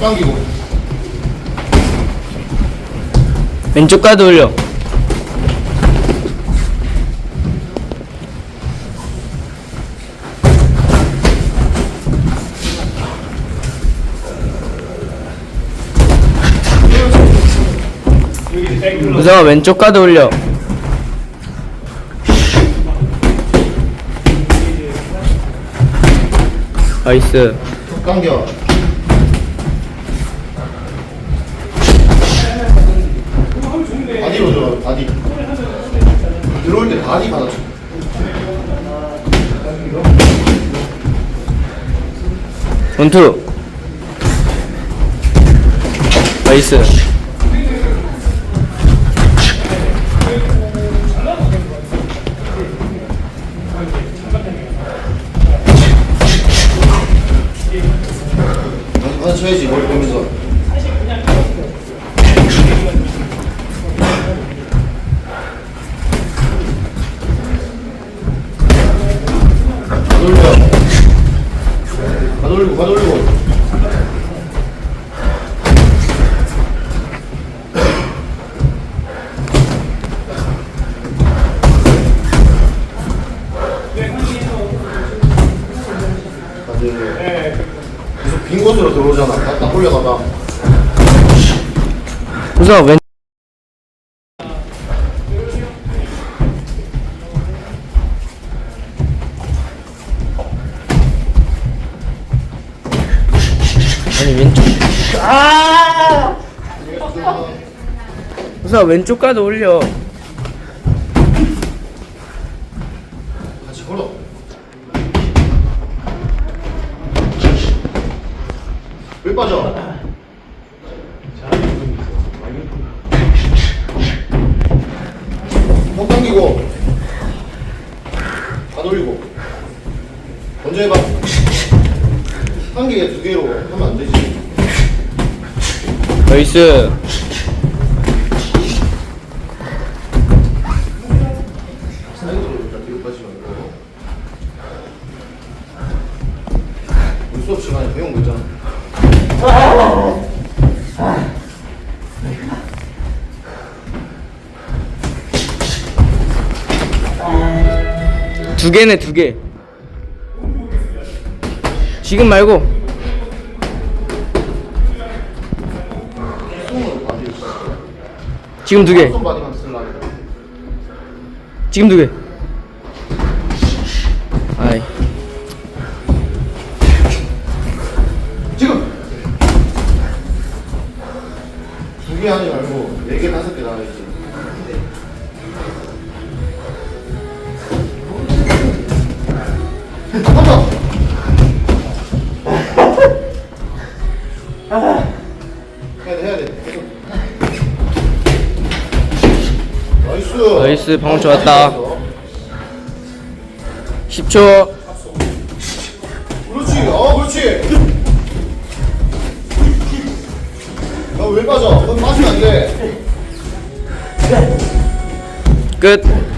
당기고. 왼쪽 가드 올려. 우성아 왼쪽 가드 올려. 나이스. 툭 당겨 바디로 들어 바디 들어올 때 바디 받아줘. 원투. 나이스. 쳐야지 머리 보면서 돌려 가 돌리고 가 돌리고 가돌려 계속 빈 곳으로 들어오잖아. 딱, 딱 올려가봐 우성아 왼 아니 왼쪽. 우성아 왼쪽 가드 올려. 같이 걸어. 왜 빠져? 목 당기고. 다 돌리고. 먼저 해봐 한 개, 두 개로 하면 안 되지. 나이스. 사이드로 일단 뒤로 빠지지 말고. 우리 수업 시간에 배운 거 있잖아. 두 개네 두 개. 지금 말고 지금 두 개. 바디만 지금 두 개. 아이. 지금! 두 개 하지 말고 네 개 다섯 개 나와야지 한번! 해야 돼 해야 돼. 계속. 나이스 나이스, 방금 좋았다. 10초. 그렇지 어 그렇지 야왜 빠져? 넌 빠지면 안돼 끝.